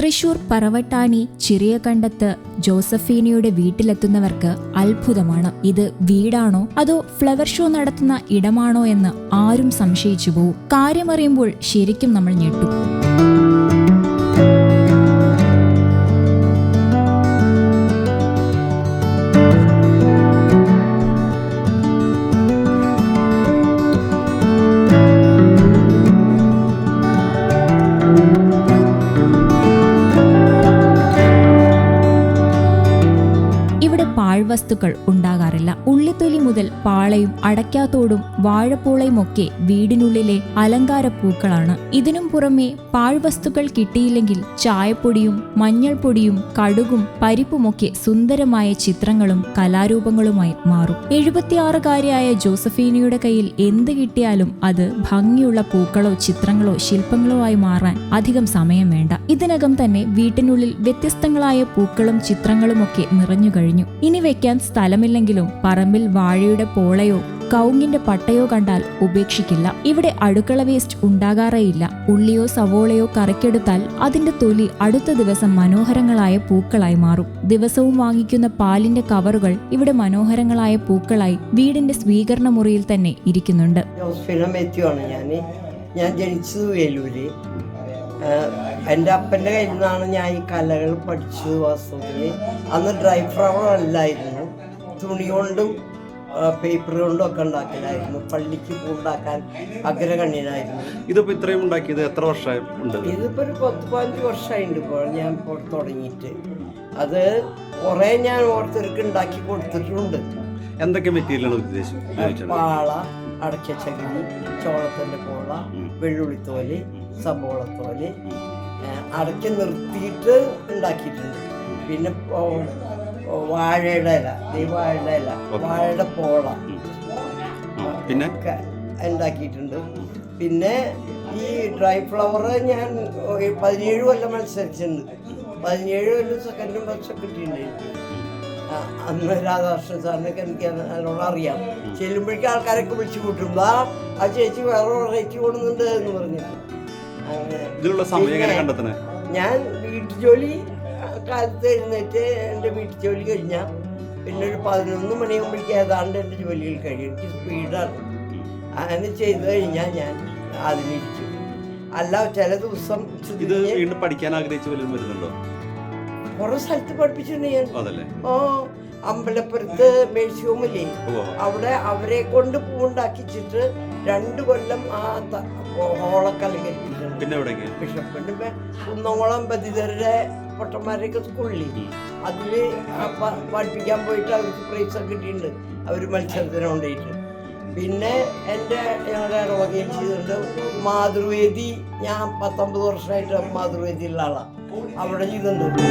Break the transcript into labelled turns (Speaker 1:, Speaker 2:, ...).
Speaker 1: തൃശൂർ പറവട്ടാനി ചിറിയകണ്ടത്ത് ജോസഫീനയുടെ വീട്ടിലെത്തുന്നവർക്ക് അത്ഭുതമാണ്. ഇത് വീടാണോ അതോ ഫ്ലവർ ഷോ നടത്തുന്ന ഇടമാണോ എന്ന് ആരും സംശയിച്ചു പോവും. കാര്യമറിയുമ്പോൾ ശരിക്കും നമ്മൾ ഞെട്ടും. പാഴ്വസ്തുക്കൾ ഉണ്ടാകാറില്ല. ഉള്ളിത്തൊലി മുതൽ പാളയും അടയ്ക്കാത്തോടും വാഴപ്പൂളയും ഒക്കെ വീടിനുള്ളിലെ അലങ്കാര പൂക്കളാണ് ഇതിനും പുറമെ പാഴ്വസ്തുക്കൾ കിട്ടിയില്ലെങ്കിൽ ചായപ്പൊടിയും മഞ്ഞൾപ്പൊടിയും കടുകും പരിപ്പുമൊക്കെ സുന്ദരമായ ചിത്രങ്ങളും കലാരൂപങ്ങളുമായി മാറും. എഴുപത്തിയാറുകാരിയായ ജോസഫീനയുടെ കയ്യിൽ എന്ത് കിട്ടിയാലും അത് ഭംഗിയുള്ള പൂക്കളോ ചിത്രങ്ങളോ ശില്പങ്ങളോ ആയി മാറാൻ അധികം സമയം വേണ്ട. ഇതിനകം തന്നെ വീട്ടിനുള്ളിൽ വ്യത്യസ്തങ്ങളായ പൂക്കളും ചിത്രങ്ങളും ഒക്കെ നിറഞ്ഞു കഴിഞ്ഞു. ഇനി വെക്കാൻ സ്ഥലമില്ലെങ്കിലും പറമ്പിൽ വാഴയുടെ പോളയോ കൗങ്ങിന്റെ പട്ടയോ കണ്ടാൽ ഉപേക്ഷിക്കില്ല. ഇവിടെ അടുക്കള വേസ്റ്റ് ഉണ്ടാകാറേയില്ല. ഉള്ളിയോ സവോളയോ കറക്കെടുത്താൽ അതിന്റെ തൊലി അടുത്ത ദിവസം മനോഹരങ്ങളായ പൂക്കളായി മാറും. ദിവസവും വാങ്ങിക്കുന്ന പാലിന്റെ കവറുകൾ ഇവിടെ മനോഹരങ്ങളായ പൂക്കളായി വീടിന്റെ സ്വീകരണ മുറിയിൽ തന്നെ ഇരിക്കുന്നുണ്ട്.
Speaker 2: ഞാൻ എന്റെ അപ്പന്റെ കയ്യിൽ നിന്നാണ് ഞാൻ ഈ കലകൾ പഠിച്ചത് വാസ്തവത്തിൽ. അന്ന് ഡ്രൈ ഫ്ലവർ അല്ലായിരുന്നു. തുണി കൊണ്ടും പേപ്പർ കൊണ്ടും ഒക്കെ ഉണ്ടാക്കലായിരുന്നു. പള്ളിക്ക് പൂണ്ടാക്കാൻ അഗ്രഗണ്യനായിരുന്നു
Speaker 3: ഇതിപ്പോ ഇത്രയും ഉണ്ടാക്കിയത് എത്ര വർഷമായി ഉണ്ട്
Speaker 2: ഇതിപ്പോൾ ഒരു പത്ത് പതിനഞ്ച് വർഷമായിട്ടുണ്ട് ഇപ്പോൾ ഞാൻ ഇപ്പോൾ തുടങ്ങിയിട്ട്. അത് കുറേ ഞാൻ ഓരോരുത്തർക്ക് ഉണ്ടാക്കി കൊടുത്തിട്ടുണ്ട്.
Speaker 3: എന്തൊക്കെ മെറ്റീരിയലാണ് ഉദ്ദേശിച്ചത്?
Speaker 2: പാള അടച്ച ചകിരി ചോളത്തിന്റെ പോള വെള്ളുള്ളിത്തോൽ സബോളത്തോൽ അടക്കി നിർത്തിയിട്ട് ഉണ്ടാക്കിയിട്ടുണ്ട്. പിന്നെ വാഴയുടെ ഇല ഈ വാഴയുടെ ഇല വാഴയുടെ പോള.
Speaker 3: പിന്നെ?
Speaker 2: ഉണ്ടാക്കിയിട്ടുണ്ട്. പിന്നെ ഈ ഡ്രൈ ഫ്ലവർ ഞാൻ പതിനേഴ് കൊല്ലം മത്സരിച്ചിട്ടുണ്ട് പതിനേഴ് കൊല്ലം സെക്കൻഡും പക്ഷെ കിട്ടിയിട്ടുണ്ട്. അന്ന് രാധാകൃഷ്ണൻ സാറിനൊക്കെ എനിക്ക് അതിനോട് അറിയാം. ചെല്ലുമ്പോഴേക്കും ആൾക്കാരൊക്കെ വിളിച്ചു കൂട്ടും ആ ചേച്ചി വേറെ വെറൈറ്റി കൊടുക്കുന്നുണ്ട് എന്ന് പറഞ്ഞിട്ട്.
Speaker 3: ഇതിനുള്ള സമയം എങ്ങനെ കണ്ടെത്തണേ
Speaker 2: ഞാൻ വീട്ടു ജോലി കാലത്ത് എഴുന്നേറ്റ് എന്റെ വീട്ടു ജോലി കഴിഞ്ഞാൽ പിന്നെ ഒരു പതിനൊന്ന് മണിയാകുമ്പോഴേക്കും ഏതാണ്ട് എന്റെ ജോലികൾ കഴിയും എനിക്ക് സ്പീഡാണ്. അങ്ങനെ ചെയ്തു കഴിഞ്ഞാൽ ഞാൻ അതിലിരിക്കും അല്ല ചില ദിവസം
Speaker 3: ഇത് വീണ്ടും പഠിക്കാൻ ആഗ്രഹിച്ചു വരുന്നുണ്ടോ?
Speaker 2: കുറെ സ്ഥലത്ത് പഠിപ്പിച്ചിട്ടുണ്ട് ഞാൻ. ഓ അമ്പലപ്പുരത്ത്
Speaker 3: മേഴ്സ്യൂമില്ലേ?
Speaker 2: അവിടെ അവരെ കൊണ്ട് പൂണ്ടാക്കിച്ചിട്ട് രണ്ടു കൊല്ലം ആ ഹോളൊക്കെ അലങ്കരിച്ചിട്ടുണ്ട് ബിഷപ്പിന്റെ കുന്നോളം ബധിതരുടെ പൊട്ടന്മാരെയൊക്കെ സ്കൂളിൽ അതിൽ പഠിപ്പിക്കാൻ പോയിട്ട് അവർക്ക് പ്രൈസ് ഒക്കെ കിട്ടിയിട്ടുണ്ട്. അവർ മത്സരത്തിന് കൊണ്ടിട്ട് പിന്നെ എന്റെ ഞങ്ങളുടെ ഇടവകയിൽ ചെയ്തിട്ടുണ്ട് മാതൃവേദി ഞാൻ പത്തൊമ്പത് വർഷമായിട്ട് മാതൃവേദിയിലുള്ള ആളാണ് അവിടെ ചെയ്തിട്ടുണ്ട്.